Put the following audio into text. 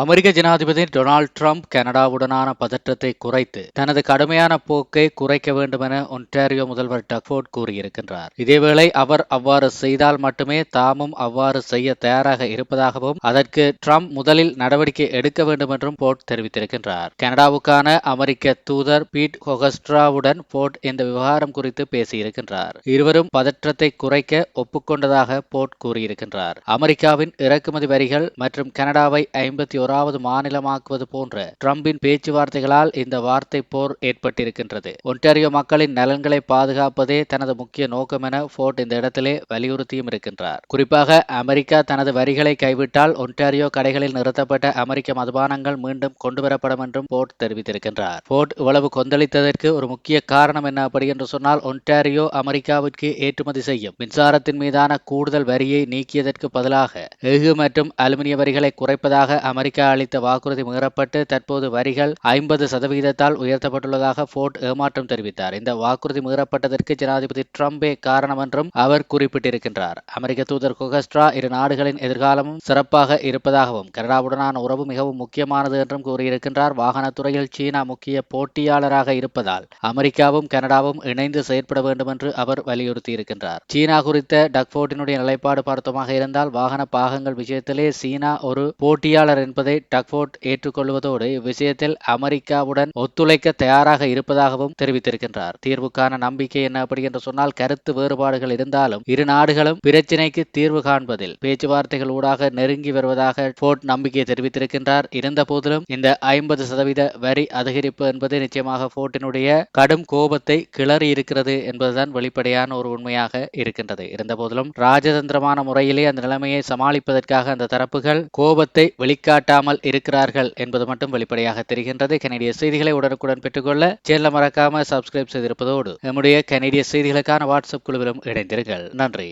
அமெரிக்க ஜனாதிபதி Donald Trump கனடாவுடனான பதற்றத்தை குறைத்து தனது கடுமையான போக்கை குறைக்க வேண்டும் என ஒன்டாரியோ முதல்வர் டக்ஃபோர்ட் கூறியிருக்கின்றார். இதேவேளை அவர் அவ்வாறு செய்தால் மட்டுமே தாமும் அவ்வாறு செய்ய தயாராக இருப்பதாகவும் அதற்கு ட்ரம்ப் முதலில் நடவடிக்கை எடுக்க வேண்டும் என்றும் போர்ட் தெரிவித்திருக்கின்றார். கனடாவுக்கான அமெரிக்க தூதர் பீட் ஹொகஸ்ட்ராவுடன் போர்ட் இந்த விவகாரம் குறித்து பேசியிருக்கின்றார். இருவரும் பதற்றத்தை குறைக்க ஒப்புக்கொண்டதாக போர்ட் கூறியிருக்கின்றார். அமெரிக்காவின் இறக்குமதி வரிகள் மற்றும் கனடாவை ஐம்பத்தி ஓராவது மாநிலமாக்குவது போன்ற ட்ரம்பின் பேச்சுவார்த்தைகளால் இந்த வார்த்தை போர் ஏற்பட்டிருக்கின்றது. ஒன்டாரியோ மக்களின் நலன்களை பாதுகாப்பதே தனது முக்கிய நோக்கம் என ஃபோர்ட் இந்த இடத்திலே வலியுறுத்தியும் இருக்கின்றார். குறிப்பாக அமெரிக்கா தனது வரிகளை கைவிட்டால் ஒன்டாரியோ கடைகளில் நிறுத்தப்பட்ட அமெரிக்க மதுபானங்கள் மீண்டும் கொண்டுவரப்படும் என்றும் போர்ட் தெரிவித்திருக்கின்றார். போர்ட் இவ்வளவு கொந்தளித்ததற்கு ஒரு முக்கிய காரணம் என்ன அப்படி என்று சொன்னால் ஒன்டாரியோ அமெரிக்காவிற்கு ஏற்றுமதி செய்யும் மின்சாரத்தின் மீதான கூடுதல் வரியை நீக்கியதற்கு பதிலாக எஃகு மற்றும் அலுமினிய வரிகளை குறைப்பதாக அமெரிக்க அளித்த வாக்குறுதி மீறப்பட்டு தற்போது வரிகள் ஐம்பது சதவிகிதத்தால் உயர்த்தப்பட்டுள்ளதாக போர்ட் ஏமாற்றம் தெரிவித்தார். இந்த வாக்குறுதி மீறப்பட்டதற்கு ஜனாதிபதி ட்ரம்பே காரணம் என்றும் அவர் குறிப்பிட்டிருக்கின்றார். அமெரிக்க தூதர் கொகஸ்ட்ரா இரு நாடுகளின் எதிர்காலமும் சிறப்பாக இருப்பதாகவும் கனடாவுடனான உறவு மிகவும் முக்கியமானது என்றும் கூறியிருக்கின்றார். வாகனத்துறையில் சீனா முக்கிய போட்டியாளராக இருப்பதால் அமெரிக்காவும் கனடாவும் இணைந்து செயற்பட வேண்டும் என்று அவர் வலியுறுத்தியிருக்கின்றார். சீனா குறித்த டக்ஃபோர்டினுடைய நிலைப்பாடு பார்த்தமாக இருந்தால் வாகன பாகங்கள் விஷயத்திலே சீனா ஒரு போட்டியாளர் என்பதை டக்ஃபோர்ட் ஏற்றுக்கொள்வதோடு இவ்விஷயத்தில் அமெரிக்காவுடன் ஒத்துழைக்க தயாராக இருப்பதாகவும் தெரிவித்திருக்கின்றார். தீர்வுக்கான நம்பிக்கை என்ன அப்படி என்று சொன்னால் கருத்து வேறுபாடுகள் இருந்தாலும் இரு நாடுகளும் பிரச்சினைக்கு தீர்வு காண்பதில் பேச்சுவார்த்தைகள் ஊடாக நெருங்கி வருவதாக போர்ட் நம்பிக்கை தெரிவித்திருக்கின்றார். இருந்த போதிலும் இந்த ஐம்பது சதவீத வரி அதிகரிப்பு என்பது நிச்சயமாக போர்ட்டினுடைய கடும் கோபத்தை கிளறி இருக்கிறது என்பதுதான் வெளிப்படையான ஒரு உண்மையாக இருக்கின்றது. இருந்த போதிலும் ராஜதந்திரமான முறையிலே அந்த நிலைமையை சமாளிப்பதற்காக அந்த தரப்புகள் கோபத்தை வெளிக்காட்டாமல் இருக்கிறார்கள் என்பது மட்டும் வெளிப்படையாக தெரிகின்றது. கனடிய செய்திகளை உடனுக்குடன் பெற்றுக்கொள்ள சேனலை மறக்காம சப்ஸ்கிரைப் செய்திருப்பதோடு நம்முடைய கனடிய செய்திகளுக்கான வாட்ஸ்அப் குழுவிலும் இணைந்திருங்கள். நன்றி.